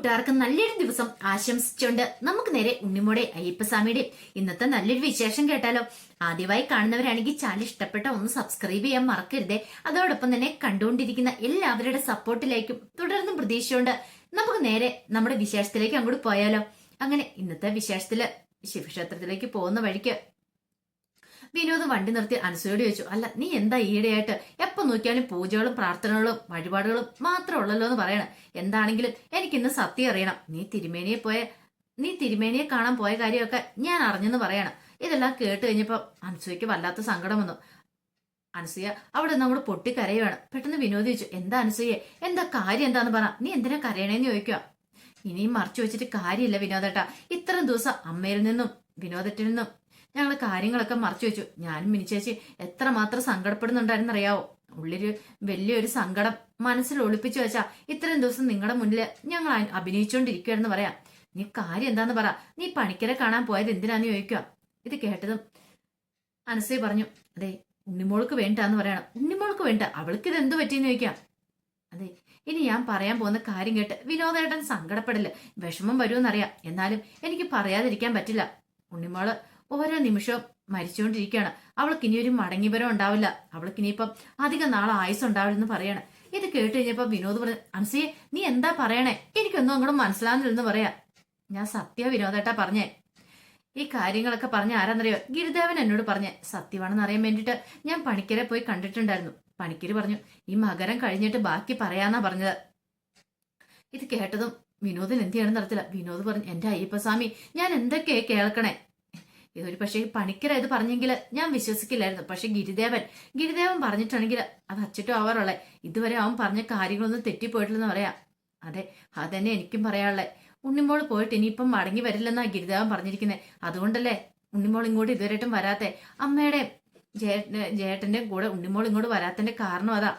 കൂട്ടുകാർക്ക് നല്ലൊരു ദിവസം ആശംസിച്ചുകൊണ്ട് നമുക്ക് നേരെ ഉണ്ണിമോടെ അയ്യപ്പസ്വാമിയുടെ ഇന്നത്തെ നല്ലൊരു വിശേഷം കേട്ടാലോ. ആദ്യമായി കാണുന്നവരാണെങ്കിൽ ചാനൽ ഇഷ്ടപ്പെട്ട ഒന്ന് സബ്സ്ക്രൈബ് ചെയ്യാൻ മറക്കരുതേ. അതോടൊപ്പം തന്നെ കണ്ടുകൊണ്ടിരിക്കുന്ന എല്ലാവരുടെ സപ്പോർട്ടിലേക്കും തുടർന്നും പ്രതീക്ഷയുണ്ട്. നമുക്ക് നേരെ നമ്മുടെ വിശേഷത്തിലേക്ക് അങ്ങോട്ട് പോയാലോ. അങ്ങനെ ഇന്നത്തെ വിശേഷത്തിൽ ശിവക്ഷേത്രത്തിലേക്ക് പോകുന്ന വഴിക്ക് വിനോദ് വണ്ടി നിർത്തി അനസൂയോട് ചോദിച്ചു അല്ല നീ എന്താ ഈയിടെയായിട്ട് എപ്പോ നോക്കിയാലും പൂജകളും പ്രാർത്ഥനകളും വഴിപാടുകളും മാത്രം ഉള്ളല്ലോ എന്ന് പറയണം. എന്താണെങ്കിലും എനിക്കിന്ന് സത്യം അറിയണം. നീ തിരുമേനിയെ പോയ നീ തിരുമേനിയെ കാണാൻ പോയ കാര്യമൊക്കെ ഞാൻ അറിഞ്ഞെന്ന് പറയണം. ഇതെല്ലാം കേട്ട് കഴിഞ്ഞപ്പോ അനസൂയക്ക് വല്ലാത്ത സങ്കടം വന്നു. അനസൂയ അവിടെ അങ്ങോട്ട് പൊട്ടിക്കരയുവാണ് പെട്ടെന്ന് വിനോദ് ചോദിച്ചു എന്താ അനസൂയെ? എന്താ കാര്യം എന്താന്ന് പറ. നീ എന്തിനാ കരയണേന്ന് ചോദിക്കുക ഇനിയും മറച്ചു വെച്ചിട്ട് കാര്യമില്ല വിനോദേട്ടാ. ഇത്രയും ദിവസം അമ്മയിൽ നിന്നും വിനോദത്തിൽ നിന്നും ഞങ്ങൾ കാര്യങ്ങളൊക്കെ മറച്ചു വെച്ചു. ഞാനും മിനിച്ചേച്ചി എത്രമാത്രം സങ്കടപ്പെടുന്നുണ്ടായിരുന്നറിയാവോ? ഉള്ളിൽ വലിയൊരു സങ്കടം മനസ്സിൽ ഒളിപ്പിച്ചു വെച്ചാ ഇത്രയും ദിവസം നിങ്ങളുടെ മുന്നിൽ ഞങ്ങൾ അഭിനയിച്ചുകൊണ്ടിരിക്കുകയാണെന്ന് പറയാം. നീ കാര്യം എന്താന്ന് പറ. നീ പണിക്കരെ കാണാൻ പോയത് എന്തിനാന്ന് ചോദിക്കുക. ഇത് കേട്ടതും അനസേ പറഞ്ഞു അതെ ഉണ്ണിമോൾക്ക് വേണ്ടാന്ന് പറയണം. ഉണ്ണിമോൾക്ക് വേണ്ട. അവൾക്ക് ഇത് എന്തു പറ്റിയെന്ന് ചോദിക്കാം. അതെ ഇനി ഞാൻ പറയാൻ പോകുന്ന കാര്യം കേട്ട് വിനോദേട്ടൻ സങ്കടപ്പെടില്ല. വിഷമം വരുമെന്നറിയാം. എന്നാലും എനിക്ക് പറയാതിരിക്കാൻ പറ്റില്ല. ഉണ്ണിമോൾ ഓരോ നിമിഷവും മരിച്ചുകൊണ്ടിരിക്കുകയാണ്. അവൾക്ക് ഇനി ഒരു മടങ്ങിവരം ഉണ്ടാവില്ല. അവൾക്ക് ഇനിയിപ്പം അധികം നാളെ ആയുസ് ഉണ്ടാവില്ലെന്ന് പറയാണ്. ഇത് കേട്ട് കഴിഞ്ഞപ്പോ വിനോദ് പറഞ്ഞു നീ എന്താ പറയണേ? എനിക്കൊന്നും അങ്ങോട്ട് മനസ്സിലാകുന്നില്ലെന്ന് പറയാ. ഞാൻ സത്യ വിനോദേട്ടാ പറഞ്ഞേ. ഈ കാര്യങ്ങളൊക്കെ പറഞ്ഞ ആരാന്നറിയോ? ഗിരിദേവൻ എന്നോട് പറഞ്ഞേ സത്യമാണെന്ന് അറിയാൻ വേണ്ടിയിട്ട് ഞാൻ പണിക്കരെ പോയി കണ്ടിട്ടുണ്ടായിരുന്നു. പണിക്കര് പറഞ്ഞു ഈ മകരം കഴിഞ്ഞിട്ട് ബാക്കി പറയാന്നാ പറഞ്ഞത്. ഇത് കേട്ടതും വിനോദിന് എന്ത് ചെയ്യണം നടത്തില്ല വിനോദ് പറഞ്ഞു എന്റെ അയ്യപ്പസ്വാമി ഞാൻ എന്തൊക്കെയാ കേൾക്കണേ? ഇതൊരു പക്ഷേ പണിക്കര ഇത് പറഞ്ഞെങ്കിൽ ഞാൻ വിശ്വസിക്കില്ലായിരുന്നു. പക്ഷെ ഗിരിദേവൻ ഗിരിദേവൻ പറഞ്ഞിട്ടാണെങ്കിൽ അത് അച്ചിട്ടും ആവാറുള്ളത് ഇതുവരെ അവൻ പറഞ്ഞ കാര്യങ്ങളൊന്നും തെറ്റിപ്പോയിട്ടില്ലെന്ന് പറയാം. അതെ അതന്നെ എനിക്കും പറയാനുള്ളത് ഉണ്ണിമോൾ പോയിട്ട് ഇനിയിപ്പം മടങ്ങി വരില്ലെന്നാ ഗിരിദേവൻ പറഞ്ഞിരിക്കുന്നത് അതുകൊണ്ടല്ലേ ഉണ്ണിമോൾ ഇങ്ങോട്ട് ഇതുവരെയായിട്ടും വരാത്തെ? അമ്മയുടെ ജേ ജേട്ടന്റെ കൂടെ ഉണ്ണിമോൾ ഇങ്ങോട്ട് വരാത്തതിന്റെ കാരണം അതാ.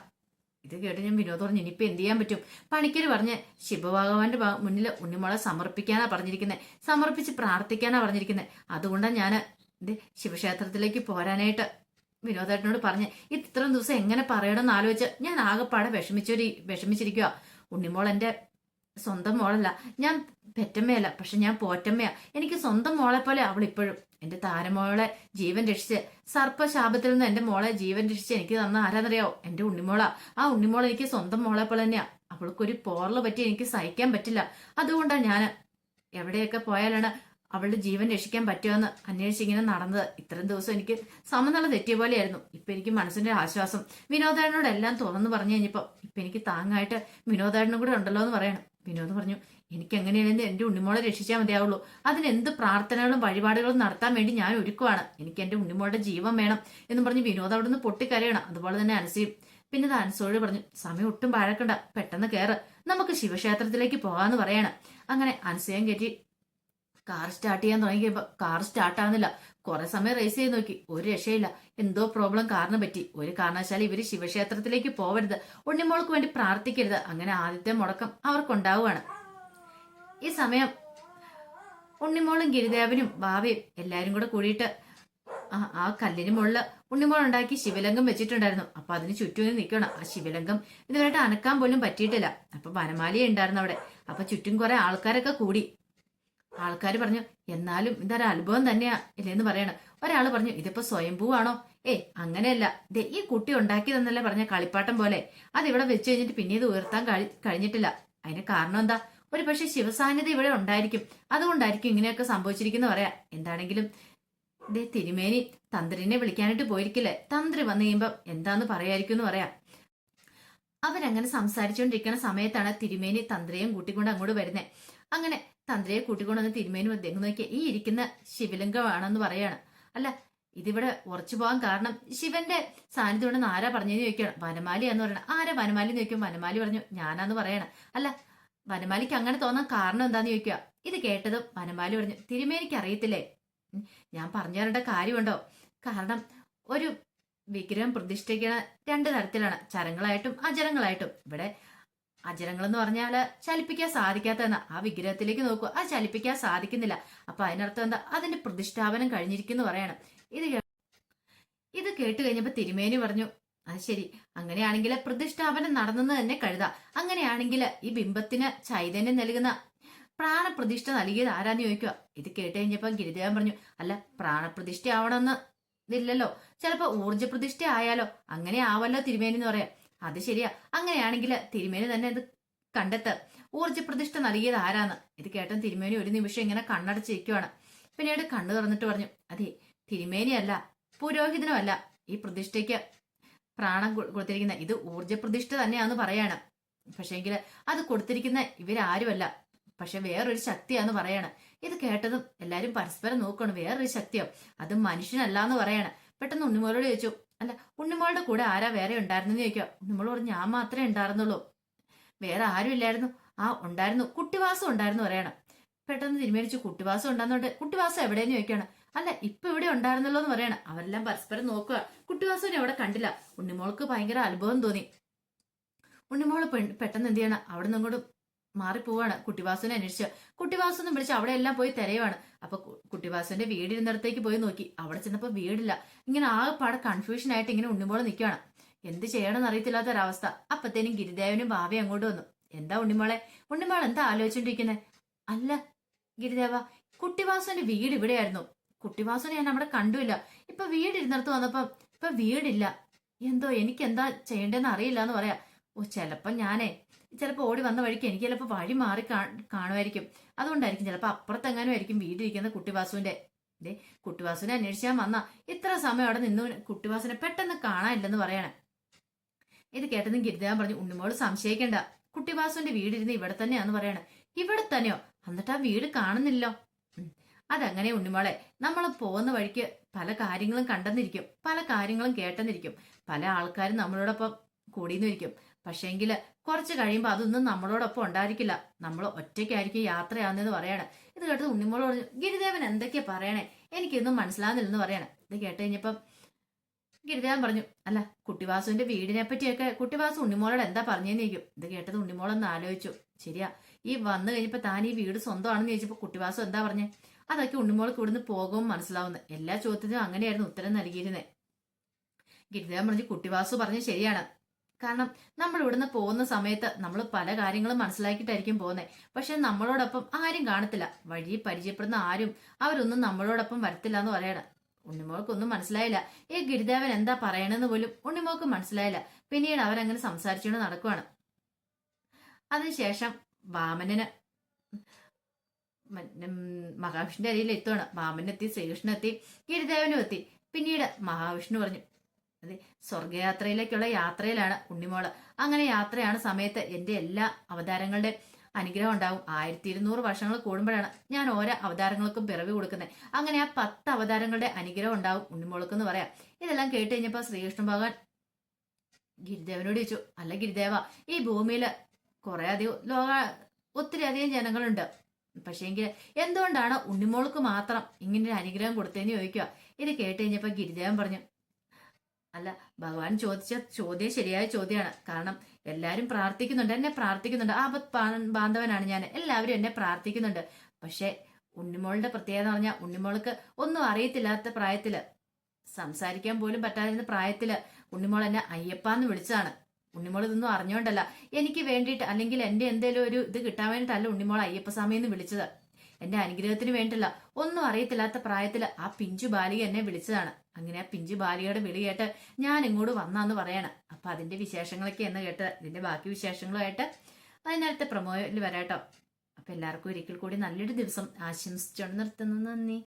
ഇത് കേട്ട് ഞാൻ വിനോദ് പറഞ്ഞു ഇനിയിപ്പോൾ എന്ത് ചെയ്യാൻ പറ്റും? പണിക്കർ പറഞ്ഞ് ശിവഭഗവാന്റെ മുന്നിൽ ഉണ്ണിമോളെ സമർപ്പിക്കാനാ പറഞ്ഞിരിക്കുന്നത് സമർപ്പിച്ച് പ്രാർത്ഥിക്കാനാ പറഞ്ഞിരിക്കുന്നത് അതുകൊണ്ടാണ് ഞാൻ ഇത് ശിവക്ഷേത്രത്തിലേക്ക് പോരാനായിട്ട് വിനോദേട്ടനോട് പറഞ്ഞ് ഇത്രയും ദിവസം എങ്ങനെ പറയണമെന്ന് ആലോചിച്ച് ഞാൻ ആകെപ്പാടെ വിഷമിച്ചൊരു വിഷമിച്ചിരിക്കുക ഉണ്ണിമോൾ എന്റെ സ്വന്തം മോളല്ല. ഞാൻ പെറ്റമ്മയല്ല പക്ഷെ ഞാൻ പോറ്റമ്മയാ. എനിക്ക് സ്വന്തം മോളെ പോലെ അവൾ ഇപ്പോഴും എന്റെ താരമോളെ ജീവൻ രക്ഷിച്ച് സർപ്പശാപത്തിൽ നിന്ന് എന്റെ മോളെ ജീവൻ രക്ഷിച്ച് എനിക്ക് തന്ന ആരാന്നറിയാവോ? എന്റെ ഉണ്ണിമോളാ. ആ ഉണ്ണിമോൾ എനിക്ക് സ്വന്തം മോളെ പോലെ തന്നെയാ. അവൾക്കൊരു പോറൽ പറ്റി എനിക്ക് സഹിക്കാൻ പറ്റില്ല. അതുകൊണ്ടാണ് ഞാൻ എവിടെയൊക്കെ പോയാലാണ് അവളുടെ ജീവൻ രക്ഷിക്കാൻ പറ്റുമെന്ന് അന്വേഷിച്ചിങ്ങനെ നടന്നത്. ഇത്രയും ദിവസം എനിക്ക് സമനില തെറ്റിയ പോലെയായിരുന്നു. ഇപ്പൊ എനിക്ക് മനസ്സിന്റെ ആശ്വാസം. വിനോദേട്ടനോട് എല്ലാം തുറന്നു പറഞ്ഞു കഴിഞ്ഞപ്പോ ഇപ്പൊ എനിക്ക് താങ്ങായിട്ട് വിനോദേടനും കൂടെ ഉണ്ടല്ലോ എന്ന് പറയണം. വിനോദ് പറഞ്ഞു എനിക്ക് എങ്ങനെയാണെന്ന് എന്റെ ഉണ്ണിമോളെ രക്ഷിച്ചാൽ മതിയാവുള്ളൂ. അതിന് എന്ത് പ്രാർത്ഥനകളും വഴിപാടുകളും നടത്താൻ വേണ്ടി ഞാൻ ഒരുക്കുവാണ്. എനിക്ക് എന്റെ ഉണ്ണിമോളുടെ ജീവൻ വേണം എന്ന് പറഞ്ഞ് വിനോദ് നിന്ന് പൊട്ടിക്കരയണം. അതുപോലെ തന്നെ അനസയും. പിന്നെ അനസോട് പറഞ്ഞു സമയം ഒട്ടും പാഴക്കണ്ട. പെട്ടെന്ന് കയറ് നമുക്ക് ശിവക്ഷേത്രത്തിലേക്ക് പോകാന്ന് പറയാണ്. അങ്ങനെ അനസയം കയറ്റി കാർ സ്റ്റാർട്ട് ചെയ്യാൻ തുടങ്ങിയപ്പോ കാർ സ്റ്റാർട്ട് ആവുന്നില്ല. കുറെ സമയം റേസ് ചെയ്ത് നോക്കി. ഒരു രക്ഷയില്ല. എന്തോ പ്രോബ്ലം കാരണം പറ്റി. ഒരു കാരണവശാലും ഇവർ ശിവക്ഷേത്രത്തിലേക്ക് പോവരുത്. ഉണ്ണിമോൾക്ക് വേണ്ടി പ്രാർത്ഥിക്കരുത്. അങ്ങനെ ആദ്യത്തെ മുടക്കം അവർക്കുണ്ടാവുകയാണ്. ഈ സമയം ഉണ്ണിമോളും ഗിരിദേവനും ഭാവിയും എല്ലാരും കൂടെ കൂടിയിട്ട് ആ കല്ലിന് മുകളിൽ ഉണ്ണിമോൾ ഉണ്ടാക്കി ശിവലിംഗം വെച്ചിട്ടുണ്ടായിരുന്നു. അപ്പൊ അതിന് ചുറ്റും നിൽക്കണം. ആ ശിവലിംഗം ഇതുവരെയായിട്ട് അനക്കാൻ പോലും പറ്റിയിട്ടില്ല. അപ്പൊ വനമാലിയ ഉണ്ടായിരുന്നു അവിടെ. അപ്പൊ ചുറ്റും കുറെ ആൾക്കാരൊക്കെ കൂടി. ആൾക്കാർ പറഞ്ഞു എന്നാലും ഇതൊരു അത്ഭുതം തന്നെയാ ഇല്ലെന്ന് പറയണം. ഒരാൾ പറഞ്ഞു ഇതിപ്പോ സ്വയംഭൂവാണോ? ഏ അങ്ങനെയല്ല. ദേ ഈ കുട്ടി ഉണ്ടാക്കി തന്നല്ലേ പറഞ്ഞ കളിപ്പാട്ടം പോലെ. അത് ഇവിടെ വെച്ച് കഴിഞ്ഞിട്ട് പിന്നെ ഇത് ഉയർത്താൻ കഴി- കഴിഞ്ഞിട്ടില്ല. അതിന് കാരണം എന്താ? ഒരു പക്ഷെ ശിവസാന്നിധ്യം ഇവിടെ ഉണ്ടായിരിക്കും. അതുകൊണ്ടായിരിക്കും ഇങ്ങനെയൊക്കെ സംഭവിച്ചിരിക്കുന്നു പറയാ. എന്താണെങ്കിലും ദേ തിരുമേനി തന്ത്രിനെ വിളിക്കാനായിട്ട് പോയിരിക്കില്ലേ? തന്ത്രി വന്നു കഴിയുമ്പോ എന്താന്ന് പറയായിരിക്കും എന്ന് പറയാം. അവരങ്ങനെ സംസാരിച്ചുകൊണ്ടിരിക്കുന്ന സമയത്താണ് തിരുമേനി തന്ത്രയും കൂട്ടിക്കൊണ്ട് അങ്ങോട്ട് വരുന്നത് അങ്ങനെ തന്ത്രിയെ കൂട്ടിക്കൊണ്ട് വന്ന് തിരുമേനി അദ്ദേഹം നോക്കിയ ഈ ഇരിക്കുന്ന ശിവലിംഗമാണെന്ന് പറയാണ്. അല്ല ഇതിവിടെ ഉറച്ചു പോകാൻ കാരണം ശിവന്റെ സാന്നിധ്യം ഉണ്ടെന്ന് ആരാ പറഞ്ഞെന്ന് ചോദിക്കണം വനമാലി എന്ന് പറയണം. ആരാ വനമാലി? ചോദിക്കും വനമാലി പറഞ്ഞു ഞാനാന്ന് പറയണം. അല്ല വനമാലിക്ക് അങ്ങനെ തോന്നാൻ കാരണം എന്താന്ന് ചോദിക്കുക. ഇത് കേട്ടതും വനമാലി പറഞ്ഞു തിരുമേനിക്ക് അറിയത്തില്ലേ? ഞാൻ പറഞ്ഞു തരേണ്ട കാര്യമുണ്ടോ? കാരണം ഒരു വിഗ്രഹം പ്രതിഷ്ഠിക്കുന്ന രണ്ട് തരത്തിലാണ്. ചരങ്ങളായിട്ടും അജരങ്ങളായിട്ടും. ഇവിടെ അജരങ്ങൾ എന്ന് പറഞ്ഞാൽ ചലിപ്പിക്കാൻ സാധിക്കാത്തതെന്ന. ആ വിഗ്രഹത്തിലേക്ക് നോക്കുക അത് ചലിപ്പിക്കാൻ സാധിക്കുന്നില്ല. അപ്പൊ അതിനർത്ഥം എന്താ? അതിന്റെ പ്രതിഷ്ഠാപനം കഴിഞ്ഞിരിക്കുന്നു പറയണം. ഇത് ഇത് കേട്ട് കഴിഞ്ഞപ്പോ തിരുമേനി പറഞ്ഞു അത് ശരി. അങ്ങനെയാണെങ്കിൽ പ്രതിഷ്ഠാപനം നടന്നെന്ന് തന്നെ കഴുതാം അങ്ങനെയാണെങ്കിൽ ഈ ബിംബത്തിന് ചൈതന്യം നൽകുന്ന പ്രാണപ്രതിഷ്ഠ നൽകിയത് ആരാന്ന് ചോദിക്കുക ഇത് കേട്ട് ഗിരിദേവൻ പറഞ്ഞു അല്ല പ്രാണപ്രതിഷ്ഠ ആവണമെന്ന് ഇതില്ലല്ലോ. ചിലപ്പോ ഊർജ പ്രതിഷ്ഠ ആയാലോ. അങ്ങനെ ആവല്ലോ തിരുമേനി എന്ന് പറയാം അത് ശരിയാ. അങ്ങനെയാണെങ്കിൽ തിരുമേനി തന്നെ ഇത് കണ്ടെത്ത. ഊർജ പ്രതിഷ്ഠ നൽകിയത് ആരാന്ന്? ഇത് കേട്ടൻ തിരുമേനി ഒരു നിമിഷം ഇങ്ങനെ കണ്ണടച്ചിരിക്കുവാണ്. പിന്നീട് കണ്ണു തുറന്നിട്ട് പറഞ്ഞു അതെ തിരുമേനിയല്ല പുരോഹിതനുമല്ല ഈ പ്രതിഷ്ഠയ്ക്ക് പ്രാണം കൊടുത്തിരിക്കുന്ന ഇത് ഊർജ പ്രതിഷ്ഠ തന്നെയാന്ന് പറയാണ്. പക്ഷേങ്കിൽ അത് കൊടുത്തിരിക്കുന്ന ഇവരാരുമല്ല. പക്ഷെ വേറൊരു ശക്തിയാന്ന് പറയാണ്. ഇത് കേട്ടതും എല്ലാരും പരസ്പരം നോക്കണം വേറൊരു ശക്തിയോ? അത് മനുഷ്യനല്ല എന്ന് പറയാണ്. പെട്ടെന്ന് ഉണ്ണിമോളോട് ചോദിച്ചു അല്ല ഉണ്ണിമോളുടെ കൂടെ ആരാ വേറെ ഉണ്ടായിരുന്നെന്ന് ചോദിക്കുക ഉണ്ണിമോൾ പറഞ്ഞു ഞാൻ മാത്രമേ ഉണ്ടായിരുന്നുള്ളൂ. വേറെ ആരും ഇല്ലായിരുന്നു. ആ ഉണ്ടായിരുന്നു. കുട്ടിവാസം ഉണ്ടായിരുന്നു പറയണം. പെട്ടെന്ന് തിരുമേനിച്ചു കുട്ടിവാസം ഉണ്ടാകുന്നോണ്ട് കുട്ടിവാസം എവിടെയെന്ന് ചോദിക്കുകയാണ്? അല്ല ഇപ്പൊ ഇവിടെ ഉണ്ടായിരുന്നല്ലോ എന്ന് പറയണം. അവരെല്ലാം പരസ്പരം നോക്കുക കുട്ടിവാസം അവിടെ കണ്ടില്ല. ഉണ്ണിമോൾക്ക് ഭയങ്കര അത്ഭുതം തോന്നി. ഉണ്ണിമോൾ പെട്ടെന്ന് എന്ത് ചെയ്യണം? അവിടെ നിന്നും മാറിപ്പോവാണ്. കുട്ടിവാസുവിനെ അന്വേഷിച്ച്. കുട്ടിവാസുന്നും വിളിച്ച് അവിടെ എല്ലാം പോയി തിരയുവാണ്. അപ്പൊ കുട്ടിവാസുവിന്റെ വീടിരുന്നിടത്തേക്ക് പോയി നോക്കി. അവിടെ ചെന്നപ്പോ വീടില്ല. ഇങ്ങനെ ആകെപ്പാടെ കൺഫ്യൂഷൻ ആയിട്ട് ഇങ്ങനെ ഉണ്ണിമോളെ നിൽക്കുകയാണ് എന്ത് ചെയ്യണമെന്ന് അറിയത്തില്ലാത്ത ഒരവസ്ഥ അപ്പത്തേനും ഗിരിദേവനും ഭാവി അങ്ങോട്ട് വന്നു. എന്താ ഉണ്ണിമോളെ? ഉണ്ണിമോൾ എന്താ ആലോചിച്ചോണ്ടിരിക്കുന്നത് അല്ല ഗിരിദേവ കുട്ടിവാസുവിന്റെ വീട് ഇവിടെയായിരുന്നു. കുട്ടിവാസുവിനെ ഞാൻ അവിടെ കണ്ടുമില്ല ഇപ്പൊ വീട് ഇരുന്നിടത്ത് വന്നപ്പോ ഇപ്പൊ വീടില്ല. എന്തോ എനിക്ക് എന്താ ചെയ്യേണ്ടതെന്ന് അറിയില്ല എന്ന് പറയാ. ഓ ചെലപ്പോ ഞാനേ ചിലപ്പോ ഓടി വന്ന വഴിക്ക് എനിക്ക് ചിലപ്പോൾ വഴി മാറി കാണുമായിരിക്കും. അതുകൊണ്ടായിരിക്കും ചിലപ്പോൾ അപ്പുറത്തെങ്ങാനും ആയിരിക്കും വീടിരിക്കുന്ന കുട്ടിവാസുവിന്റെ ദേ കുട്ടിവാസുവിനെ അന്വേഷിക്കാൻ വന്ന ഇത്ര സമയം അവിടെ നിന്നു കുട്ടിവാസുവിനെ പെട്ടെന്ന് കാണാനില്ലെന്ന് പറയണേ. ഇത് കേട്ടതും ഗിരിദേവൻ പറഞ്ഞു ഉണ്ണിമോൾ സംശയിക്കണ്ട. കുട്ടിവാസുവിന്റെ വീടിരുന്ന് ഇവിടെ തന്നെയാന്ന് പറയണേ. ഇവിടെ തന്നെയോ? എന്നിട്ട് ആ വീട് കാണുന്നില്ലോ. അതങ്ങനെ ഉണ്ണിമോളെ നമ്മൾ പോകുന്ന വഴിക്ക് പല കാര്യങ്ങളും കണ്ടെന്നിരിക്കും. പല കാര്യങ്ങളും കേട്ടെന്നിരിക്കും. പല ആൾക്കാരും നമ്മളോടൊപ്പം കൂടിയെന്നിരിക്കും പക്ഷേങ്കിൽ കുറച്ച് കഴിയുമ്പോൾ അതൊന്നും നമ്മളോടൊപ്പം ഉണ്ടായിരിക്കില്ല. നമ്മൾ ഒറ്റയ്ക്കായിരിക്കും യാത്രയാണെന്ന് പറയണേ. ഇത് കേട്ടത് ഉണ്ണിമോൾ പറഞ്ഞു ഗിരിദേവൻ എന്തൊക്കെയാ പറയണേ? എനിക്കൊന്നും മനസ്സിലാകുന്നില്ലെന്ന് പറയണേ. ഇത് കേട്ട് കഴിഞ്ഞപ്പം ഗിരിദേവൻ പറഞ്ഞു അല്ല കുട്ടിവാസുവിന്റെ വീടിനെ പറ്റിയൊക്കെ കുട്ടിവാസു ഉണ്ണിമോളോട് എന്താ പറഞ്ഞേന്നിരിക്കും ഇത് കേട്ടത് ഉണ്ണിമോളൊന്ന് ആലോചിച്ചു ശരിയാ ഈ വന്നു കഴിഞ്ഞപ്പോ താൻ ഈ വീട് സ്വന്തമാണെന്ന് ചോദിച്ചപ്പോ കുട്ടിവാസു എന്താ പറഞ്ഞേ? അതൊക്കെ ഉണ്ണിമോൾക്ക് ഇവിടുന്ന് പോകും മനസ്സിലാവുന്നു. എല്ലാ ചോദ്യത്തിനും അങ്ങനെയായിരുന്നു ഉത്തരം നൽകിയിരുന്നത് ഗിരിദേവൻ പറഞ്ഞു കുട്ടിവാസു പറഞ്ഞു ശരിയാണ്. കാരണം നമ്മൾ ഇവിടുന്ന് പോകുന്ന സമയത്ത് നമ്മൾ പല കാര്യങ്ങളും മനസ്സിലാക്കിയിട്ടായിരിക്കും പോകുന്നത് പക്ഷെ നമ്മളോടൊപ്പം ആരും കാണത്തില്ല. വഴി പരിചയപ്പെടുന്ന ആരും അവരൊന്നും നമ്മളോടൊപ്പം വരത്തില്ല എന്ന് പറയണം. ഉണ്ണിമോൾക്കൊന്നും മനസ്സിലായില്ല. ഈ ഗിരിദേവൻ എന്താ പറയണെന്ന് പോലും ഉണ്ണിമോൾക്ക് മനസ്സിലായില്ല. പിന്നീട് അവരങ്ങനെ സംസാരിച്ചുകൊണ്ട് നടക്കുവാണ്. അതിനുശേഷം വാമനന് മഹാവിഷ്ണുവിന്റെ അരിയിൽ എത്തുവാണ് വാമനെത്തി ശ്രീകൃഷ്ണൻ എത്തി ഗിരിദേവനും എത്തി. പിന്നീട് മഹാവിഷ്ണു പറഞ്ഞു അതെ സ്വർഗയാത്രയിലേക്കുള്ള യാത്രയിലാണ് ഉണ്ണിമോൾ. അങ്ങനെ യാത്രയാണ് സമയത്ത് എന്റെ എല്ലാ അവതാരങ്ങളുടെ അനുഗ്രഹം ഉണ്ടാവും. ആയിരത്തി ഇരുന്നൂറ് വർഷങ്ങൾ കൂടുമ്പോഴാണ് ഞാൻ ഓരോ അവതാരങ്ങൾക്കും പിറവി കൊടുക്കുന്നത്. അങ്ങനെ ആ പത്ത് അവതാരങ്ങളുടെ അനുഗ്രഹം ഉണ്ടാവും ഉണ്ണിമോൾക്ക് എന്ന് പറയാം. ഇതെല്ലാം കേട്ട് കഴിഞ്ഞപ്പോ ശ്രീകൃഷ്ണ ഭഗവാൻ ഗിരിദേവനോട് ചോദിച്ചു അല്ല ഗിരിദേവ ഈ ഭൂമിയിൽ കുറെ അധികം ലോക ഒത്തിരി അധികം ജനങ്ങളുണ്ട്. പക്ഷേങ്കിൽ എന്തുകൊണ്ടാണ് ഉണ്ണിമോൾക്ക് മാത്രം ഇങ്ങനെ ഒരു അനുഗ്രഹം കൊടുത്തതെന്ന് ചോദിക്കുക? ഇത് കേട്ട് കഴിഞ്ഞപ്പോ ഗിരിദേവൻ പറഞ്ഞു അല്ല ഭഗവാൻ ചോദിച്ച ചോദ്യം ശരിയായ ചോദ്യമാണ്. കാരണം എല്ലാരും പ്രാർത്ഥിക്കുന്നുണ്ട് എന്നെ പ്രാർത്ഥിക്കുന്നുണ്ട്. ബാ- ബാന്ധവനാണ് ഞാൻ. എല്ലാവരും എന്നെ പ്രാർത്ഥിക്കുന്നുണ്ട്. പക്ഷെ ഉണ്ണിമോളുടെ പ്രത്യേകത എന്ന് പറഞ്ഞാൽ ഉണ്ണിമോൾക്ക് ഒന്നും അറിയത്തില്ലാത്ത പ്രായത്തിൽ സംസാരിക്കാൻ പോലും പറ്റാതിരുന്ന പ്രായത്തിൽ ഉണ്ണിമോൾ എന്നെ അയ്യപ്പ എന്ന് വിളിച്ചതാണ്. ഉണ്ണിമോൾ ഇതൊന്നും അറിഞ്ഞോണ്ടല്ല. എനിക്ക് വേണ്ടിയിട്ട് അല്ലെങ്കിൽ എന്റെ എന്തേലും ഒരു ഇത് കിട്ടാൻ വേണ്ടിയിട്ടല്ല ഉണ്ണിമോൾ അയ്യപ്പസ്വാമി എന്ന് വിളിച്ചത്. എന്റെ അനുഗ്രഹത്തിന് വേണ്ടില്ല ഒന്നും അറിയത്തില്ലാത്ത പ്രായത്തിൽ ആ പിഞ്ചു ബാലിക എന്നെ വിളിച്ചതാണ്. അങ്ങനെ ആ പിഞ്ചു ബാലികയുടെ വിളി കേട്ട് ഞാൻ ഇങ്ങോട്ട് വന്നാന്ന് പറയണം. അപ്പൊ അതിന്റെ വിശേഷങ്ങളൊക്കെ എന്ന് കേട്ട് ഇതിന്റെ ബാക്കി വിശേഷങ്ങളുമായിട്ട് വൈകുന്നേരത്തെ പ്രൊമോയിൽ വരാട്ടോ. അപ്പൊ എല്ലാവർക്കും ഒരിക്കൽ കൂടി നല്ലൊരു ദിവസം ആശംസിച്ചുകൊണ്ട് നിർത്തുന്നു. നന്ദി.